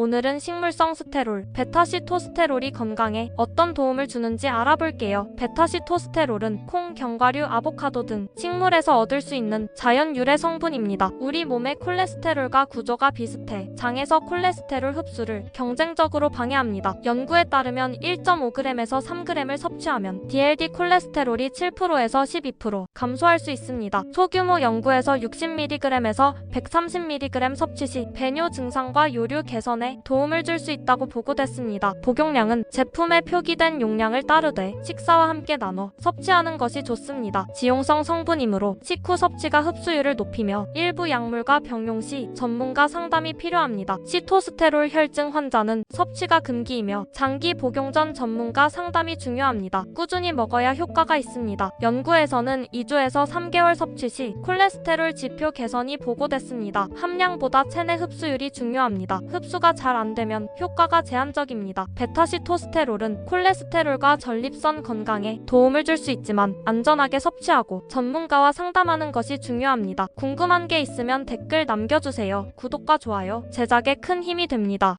오늘은 식물성 스테롤, 베타시토스테롤이 건강에 어떤 도움을 주는지 알아볼게요. 베타시토스테롤은 콩, 견과류, 아보카도 등 식물에서 얻을 수 있는 자연 유래 성분입니다. 우리 몸의 콜레스테롤과 구조가 비슷해 장에서 콜레스테롤 흡수를 경쟁적으로 방해합니다. 연구에 따르면 1.5g에서 3g을 섭취하면 DLD 콜레스테롤이 7%에서 12% 감소할 수 있습니다. 소규모 연구에서 60mg에서 130mg 섭취 시 배뇨 증상과 요류 개선에 도움을 줄 수 있다고 보고됐습니다. 복용량은 제품에 표기된 용량을 따르되 식사와 함께 나눠 섭취하는 것이 좋습니다. 지용성 성분이므로 식후 섭취가 흡수율을 높이며 일부 약물과 병용 시 전문가 상담이 필요합니다. 시토스테롤 혈증 환자는 섭취가 금기이며 장기 복용 전 전문가 상담이 중요합니다. 꾸준히 먹어야 효과가 있습니다. 연구에서는 2주에서 3개월 섭취 시 콜레스테롤 지표 개선이 보고됐습니다. 함량보다 체내 흡수율이 중요합니다. 흡수가 잘 안 되면 효과가 제한적입니다. 베타시토스테롤은 콜레스테롤과 전립선 건강에 도움을 줄 수 있지만 안전하게 섭취하고 전문가와 상담하는 것이 중요합니다. 궁금한 게 있으면 댓글 남겨주세요. 구독과 좋아요, 제작에 큰 힘이 됩니다.